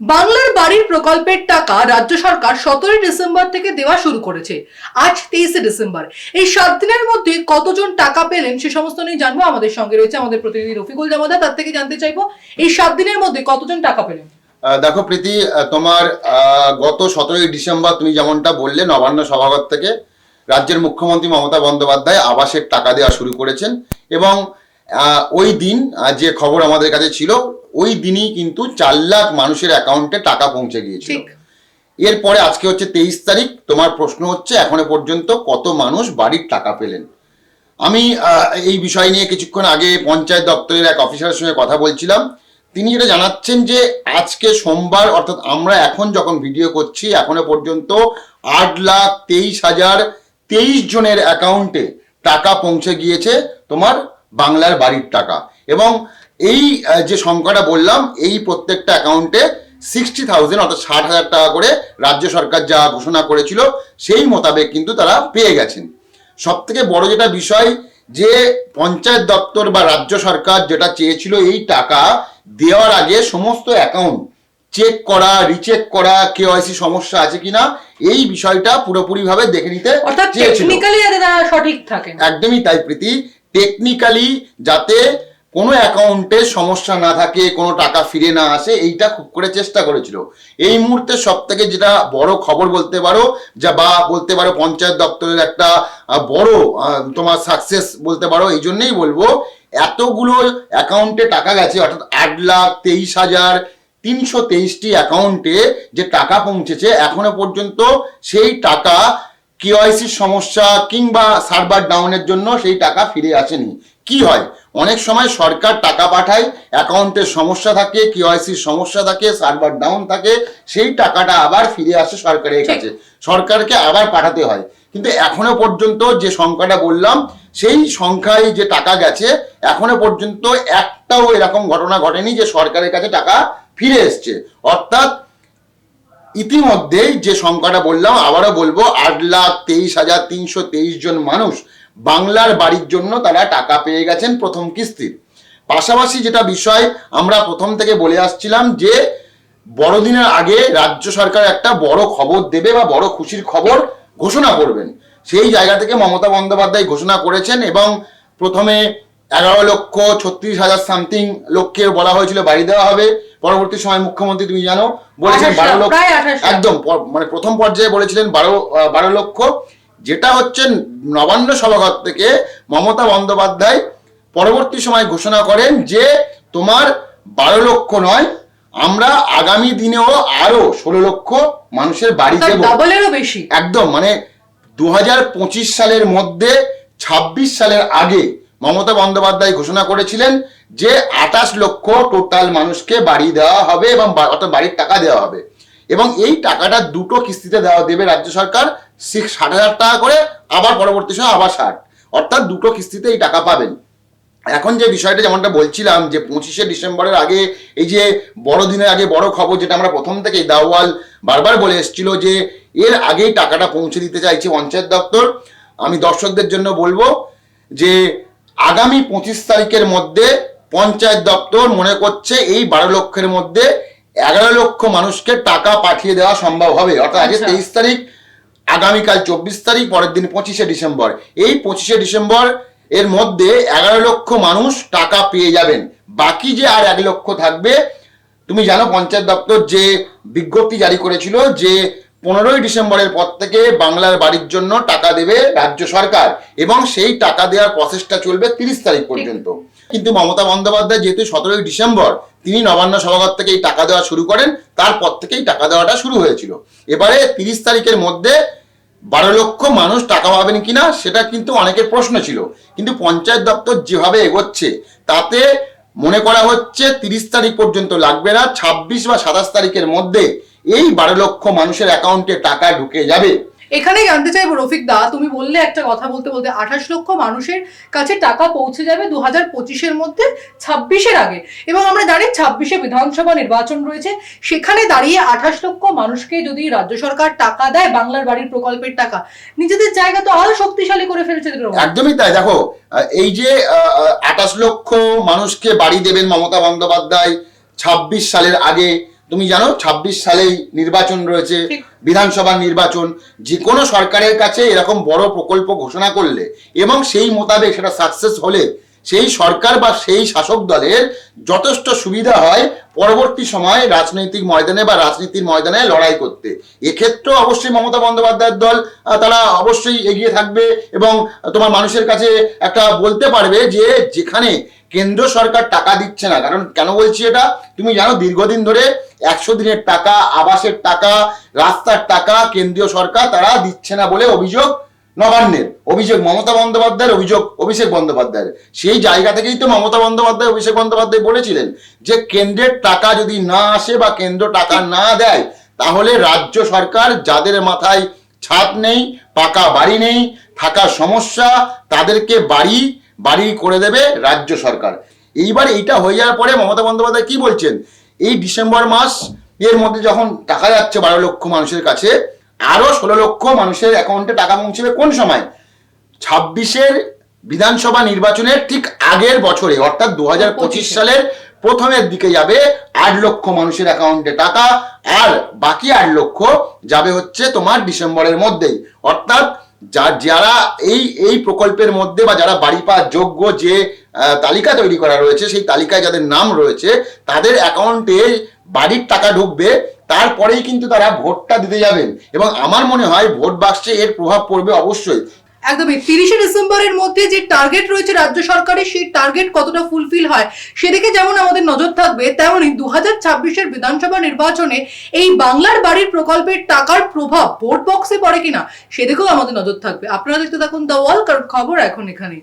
বাংলার বাড়ির প্রকল্পের টাকা রাজ্য সরকার সতেরোই ডিসেম্বর থেকে দেওয়া শুরু করেছে। আজ তেইশে ডিসেম্বর। এই সাত দিনের মধ্যে কতজন টাকা পেলেন সে সমস্ত নিয়ে জানব। আমাদের সঙ্গে রয়েছে আমাদের প্রতিনিধি রফিকুল জামাদা, তার থেকে জানতে চাইব। এই সাত দিনের মধ্যে কতজন টাকা পেলেন? দেখো প্রীতি তোমার গত সতেরোই ডিসেম্বর তুমি যেমনটা বললে, নবান্ন সভাগত থেকে রাজ্যের মুখ্যমন্ত্রী মমতা বন্দ্যোপাধ্যায় আবাসের টাকা দেওয়া শুরু করেছেন এবং ওই দিন যে খবর আমাদের কাছে ছিল ওই দিনই কিন্তু চার লাখ মানুষের অ্যাকাউন্টে টাকা পৌঁছে গিয়েছিল। এরপরে আজকে হচ্ছে তেইশ তারিখ তোমার প্রশ্ন হচ্ছে এখনও পর্যন্ত কত মানুষ বাড়ির টাকা পেলেন? আমি এই বিষয় নিয়ে কিছুক্ষণ আগে পঞ্চায়েত দপ্তরের এক অফিসারের সঙ্গে কথা বলছিলাম। তিনি যেটা জানাচ্ছেন যে আজকে সোমবার অর্থাৎ আমরা এখন যখন ভিডিও করছি এখনও পর্যন্ত আট লাখ তেইশ হাজার তেইশ জনের অ্যাকাউন্টে টাকা পৌঁছে গিয়েছে তোমার বাংলার বাড়ির টাকা। এবং এই যে সংখ্যাটা বললাম এই প্রত্যেকটা অ্যাকাউন্টে সিক্সটি থাউজেন্ড অর্থাৎ ষাট হাজার টাকা করে রাজ্য সরকার যা ঘোষণা করেছিল সেই মোতাবেক কিন্তু তারা পেয়ে গেছেন। সব থেকে বড় যেটা বিষয় যে পঞ্চায়েত দপ্তর বা রাজ্য সরকার যেটা চেয়েছিল এই টাকা দেওয়ার আগে সমস্ত অ্যাকাউন্ট চেক করা রিচেক করা কেওয়াইসি সমস্যা আছে কিনা এই বিষয়টা পুরোপুরিভাবে দেখে নিতে চেয়েছিল। একদমই তাই প্রীতি। টেকনিক্যালি যাতে কোনো অ্যাকাউন্টে সমস্যা না থাকে, কোনো টাকা ফিরে না আসে, এইটা খুব করে চেষ্টা করেছিল। এই মুহূর্তে সব থেকে যেটা বড় খবর বলতে পারো, যা বা বলতে পারো পঞ্চায়েত দপ্তরের একটা বড় তোমার সাকসেস বলতে পারো, এই জন্যেই বলব, এতগুলো অ্যাকাউন্টে টাকা গেছে, অর্থাৎ আট লাখ তেইশ হাজার তিনশো তেইশটি অ্যাকাউন্টে যে টাকা পৌঁছেছে, এখনও পর্যন্ত সেই টাকা কেওয়াইসির সমস্যা কিংবা সার্ভার ডাউনের জন্য সেই টাকা ফিরে আসেনি। কি হয়? অনেক সময় সরকার টাকা পাঠায় অ্যাকাউন্টের সমস্যা থাকে কেওয়াইসির সমস্যা থাকে সার্ভার ডাউন থাকে সেই টাকাটা আবার ফিরে আসে সরকারের কাছে। সরকারকে আবার পাঠাতে হয়। কিন্তু এখনও পর্যন্ত যে সংখ্যাটা বললাম সেই সংখ্যায় যে টাকা গেছে এখনও পর্যন্ত একটাও এরকম ঘটনা ঘটেনি যে সরকারের কাছে টাকা ফিরে এসছে। অর্থাৎ ইতিমধ্যেই যে সংখ্যাটা বললাম, আবারও বলব, আট লাখ তেইশ হাজার তিনশো তেইশ জন মানুষ বাংলার বাড়ির জন্য তারা টাকা পেয়ে গেছেন প্রথম কিস্তির। পাশাপাশি যেটা বিষয়, আমরা প্রথম থেকে বলে আসছিলাম যে, বড়দিনের আগে রাজ্য সরকার একটা বড় খবর দেবে বা বড় খুশির খবর ঘোষণা করবেন। সেই জায়গা থেকে মমতা বন্দ্যোপাধ্যায় ঘোষণা করেছেন এবং প্রথমে এগারো লক্ষ ছত্রিশ হাজার সামথিং লোককে বলা হয়েছিল বাড়ি দেওয়া হবে। পরবর্তী সময় মুখ্যমন্ত্রী তুমি জানো বলেছেন বারো লক্ষ। একদম মানে প্রথম পর্যায়ে বলেছিলেন বারো বারো লক্ষ। যেটা হচ্ছে নবান্ন সভাঘর থেকে মমতা বন্দ্যোপাধ্যায় পরবর্তী সময় ঘোষণা করেন যে তোমার বারো লক্ষ নয় আমরা আগামী দিনেও আরও ষোলো লক্ষ মানুষের বাড়ি দেব। বেশি। একদম মানে দু হাজার পঁচিশ সালের মধ্যে ২৬ সালের আগে মমতা বন্দ্যোপাধ্যায় ঘোষণা করেছিলেন যে আঠাশ লক্ষ টোটাল মানুষকে বাড়ি দেওয়া হবে এবং অর্থাৎ বাড়ির টাকা দেওয়া হবে। এবং এই টাকাটা দুটো কিস্তিতে দেওয়া দেবে রাজ্য সরকার ষাট হাজার টাকা করে, আবার পরবর্তী সময় আবার ষাট। অর্থাৎ দুটো কিস্তিতে এই টাকা পাবেন। এখন যে বিষয়টা যেমনটা বলছিলাম যে পঁচিশে ডিসেম্বরের আগে এই যে বড়দিনের আগে বড় খবর যেটা আমরা প্রথম থেকেই দাওয়াল বারবার বলে এসেছিল যে এর আগেই টাকাটা পৌঁছে দিতে চাইছে পঞ্চায়েত দপ্তর। আমি দর্শকদের জন্য বলব যে আগামী পঁচিশ তারিখের মধ্যে পঞ্চায়েত দপ্তর মনে করছে এই বারো লক্ষের মধ্যে এগারো লক্ষ মানুষকে টাকা পাঠিয়ে দেওয়া সম্ভব হবে। অর্থাৎ আগে আচ্ছা। তেইশ তারিখ আগামীকাল চব্বিশ তারিখ পরের দিন পঁচিশে ডিসেম্বর। এই পঁচিশে ডিসেম্বর এর মধ্যে এগারো লক্ষ মানুষ টাকা পেয়ে যাবেন। বাকি যে আর এক লক্ষ থাকবে তুমি জানো পঞ্চায়েত দপ্তর যে বিজ্ঞপ্তি জারি করেছিল যে পনেরোই ডিসেম্বরের পর থেকে বাংলার বাড়ির জন্য টাকা দেবে রাজ্য সরকার এবং সেই টাকা দেওয়ার প্রসেসটা চলবে তিরিশ তারিখ পর্যন্ত। কিন্তু মমতা বন্দ্যোপাধ্যায় যেহেতু সতেরোই ডিসেম্বর, তিনি নবান্ন সভাঘর থেকে এই টাকা দেওয়া শুরু করেন, তারপর থেকেই টাকা দেওয়াটা শুরু হয়েছিল। এবারে তিরিশ তারিখের মধ্যে বারো লক্ষ মানুষ টাকা পাবেন কিনা, সেটা কিন্তু অনেকের প্রশ্ন ছিল। কিন্তু পঞ্চায়েত দপ্তর যেভাবে এগোচ্ছে, তাতে মনে করা হচ্ছে তিরিশ তারিখ পর্যন্ত লাগবে না, ছাব্বিশ বা সাতাশ তারিখের মধ্যে এই বারো লক্ষ মানুষের অ্যাকাউন্টে টাকা ঢুকে যাবে। এখানে জানতে চাইব রফিক দা তুমি বললে একটা কথা বলতে বলতে আঠাশ লক্ষ মানুষের কাছে টাকা পৌঁছে যাবে দু হাজার পঁচিশের মধ্যে ছাব্বিশের আগে। এবং আমরা জানি ছাব্বিশে বিধানসভা নির্বাচন রয়েছে সেখানে দাঁড়িয়ে আঠাশ লক্ষ মানুষকে যদি রাজ্য সরকার টাকা দেয় বাংলার বাড়ির প্রকল্পের টাকা নিজেদের জায়গা তো আরও শক্তিশালী করে ফেলছে একদমই তাই। দেখো এই যে আঠাশ লক্ষ মানুষকে বাড়ি দেবেন মমতা বন্দ্যোপাধ্যায় ছাব্বিশ সালের আগে তুমি জানো ছাব্বিশ সালেই নির্বাচন রয়েছে বিধানসভা নির্বাচন। যে কোনো সরকারের কাছে এরকম বড় প্রকল্প ঘোষণা করলে এবং সেই মোতাবেক সেটা সাকসেস হলে সেই সরকার বা সেই শাসক দলের যথেষ্ট সুবিধা হয় পরবর্তী সময়ে রাজনৈতিক ময়দানে বা রাজনীতির ময়দানে লড়াই করতে। এক্ষেত্রেও অবশ্যই মমতা বন্দ্যোপাধ্যায়ের দল তারা অবশ্যই এগিয়ে থাকবে এবং তোমার মানুষের কাছে একটা বলতে পারবে যে যেখানে কেন্দ্র সরকার টাকা দিচ্ছে না। কারণ কেন বলছি এটা? তুমি জানো দীর্ঘদিন ধরে একশো দিনের টাকা, আবাসের টাকা, রাস্তার টাকা কেন্দ্রীয় সরকার তারা দিচ্ছে না বলে অভিযোগ নবান্নের। অভিযোগ মমতা বন্দ্যোপাধ্যায়ের, অভিযোগ অভিষেক বন্দ্যোপাধ্যায়ের। সেই জায়গা থেকেই তো মমতা বন্দ্যোপাধ্যায়, অভিষেক বন্দ্যোপাধ্যায় বলেছিলেন যে কেন্দ্রের টাকা যদি না আসে বা কেন্দ্র টাকা না দেয়, তাহলে রাজ্য সরকার যাদের মাথায় ছাদ নেই, পাকা বাড়ি নেই, থাকার সমস্যা, তাদেরকে বাড়ি বাড়ি করে দেবে রাজ্য সরকার। এইবার এইটা হয়ে যাওয়ার পরে মমতা বন্দ্যোপাধ্যায় কি বলছেন? এই ডিসেম্বর মাস এর মধ্যে যখন টাকা যাচ্ছে বারো লক্ষ মানুষের কাছে আরও ষোলো লক্ষ মানুষের অ্যাকাউন্টে টাকা পৌঁছবে কোন সময়? ছাব্বিশের বিধানসভা নির্বাচনের ঠিক আগের বছরে অর্থাৎ দু হাজার পঁচিশ। সালের প্রথমের দিকে যাবে আট লক্ষ মানুষের অ্যাকাউন্টে টাকা আর বাকি আট লক্ষ যাবে হচ্ছে তোমার ডিসেম্বরের মধ্যেই। অর্থাৎ যা, যারা এই এই প্রকল্পের মধ্যে বা যারা বাড়ি পাওয়ার যোগ্য যে তালিকা তৈরি করা রয়েছে, সেই তালিকায় যাদের নাম রয়েছে, তাদের অ্যাকাউন্টে বাড়ির টাকা ঢুকবে, তারপরেই কিন্তু তারা ভোটটা দিতে যাবেন। এবং আমার মনে হয় ভোট বাক্সে এর প্রভাব পড়বে অবশ্যই। একদমই। তিরিশে ডিসেম্বরের মধ্যে যে টার্গেট রয়েছে রাজ্য সরকারের, সেই টার্গেট কতটা ফুলফিল হয় সেদিকে যেমন আমাদের নজর থাকবে, তেমনই দু হাজার বিধানসভা নির্বাচনে এই বাংলার বাড়ির প্রকল্পের টাকার প্রভাব ভোট বক্সে পড়ে কিনা, সেদিকেও আমাদের নজর থাকবে। আপনারা দেখতে থাকুন দ্য ওয়াল কারণ খবর এখন এখানে